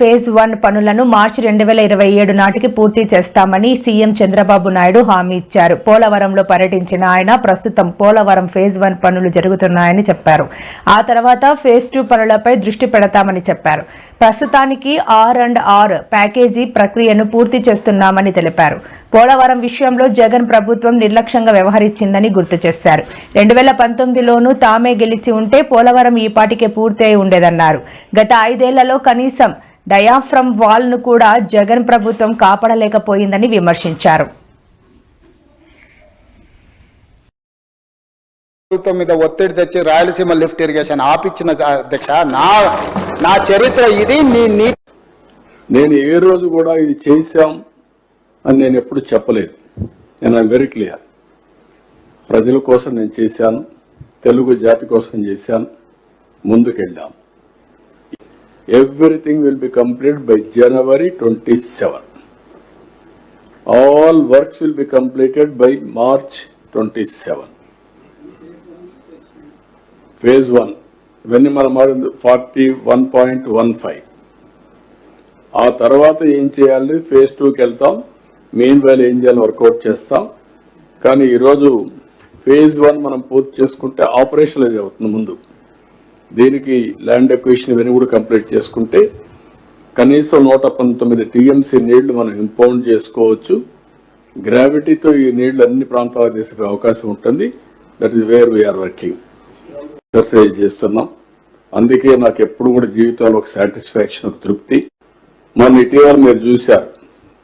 Phase one పనులను మార్చి రెండు వేల ఇరవై ఏడు నాటికి పూర్తి చేస్తామని సీఎం చంద్రబాబు నాయుడు హామీ ఇచ్చారు. పోలవరంలో పర్యటించిన ఆయన ప్రస్తుతం పోలవరం ఫేజ్ వన్ పనులు జరుగుతున్నాయని చెప్పారు. ఆ తర్వాత ఫేజ్ టూ పనులపై దృష్టి పెడతామని చెప్పారు. ప్రస్తుతానికి ఆర్ అండ్ ఆర్ ప్యాకేజీ ప్రక్రియను పూర్తి చేస్తున్నామని తెలిపారు. పోలవరం విషయంలో జగన్ ప్రభుత్వం నిర్లక్ష్యంగా వ్యవహరించిందని గుర్తు చేశారు. రెండు వేల పంతొమ్మిదిలోనూ తామే గెలిచి ఉంటే పోలవరం ఈ పాటికే పూర్తి అయి ఉండేదన్నారు. గత ఐదేళ్ళలో కనీసం డయాఫ్రమ్ వాల్ను కూడా జగన్ ప్రభుత్వం కాపాడలేకపోయిందని విమర్శించారు. ప్రభుత్వం మీద ఒత్తిడి తెచ్చి రాయలసీమ లిఫ్ట్ ఇరిగేషన్ ఆపిచ్చిన అధ్యక్ష నా నా చరిత్ర ఇది నీ నీ నేను ఏ రోజు కూడా ఇది చేశాం అని నేను ఎప్పుడు చెప్పలేదు. నేను ఐమ్ వెరీ క్లియర్ ప్రజల కోసం నేను చేశాను తెలుగు జాతి కోసం చేశాను ముందుకెళ్ళాం. Everything will be complete by January twenty seven all works will be completed by March twenty seven phase one ఇవన్నీ మనం మారింది forty one point one five ఆ తర్వాత ఏం చేయాలి? ఫేజ్ టూకి వెళ్తాం. మెయిన్ వైల్ ఏం చేయాలి? వర్కౌట్ చేస్తాం. కానీ ఈరోజు ఫేజ్ వన్ మనం పూర్తి చేసుకుంటే ఆపరేషన్ అది అవుతుంది ముందు. దీనికి ల్యాండ్ ఎక్వేషన్ ఇవన్నీ కూడా కంప్లీట్ చేసుకుంటే కనీసం నూట పంతొమ్మిది టీఎంసీ నీళ్ళు మనం ఇంపౌండ్ చేసుకోవచ్చు. గ్రావిటీతో ఈ నీళ్ళు అన్ని ప్రాంతాలకు తీసుకునే అవకాశం ఉంటుంది. That is where we are working exercise చేస్తున్నాం. అందుకే నాకు ఎప్పుడు కూడా జీవితంలో ఒక సాటిస్ఫాక్షన్ ఒక తృప్తి. మన ఇటీవల మీరు చూశారు.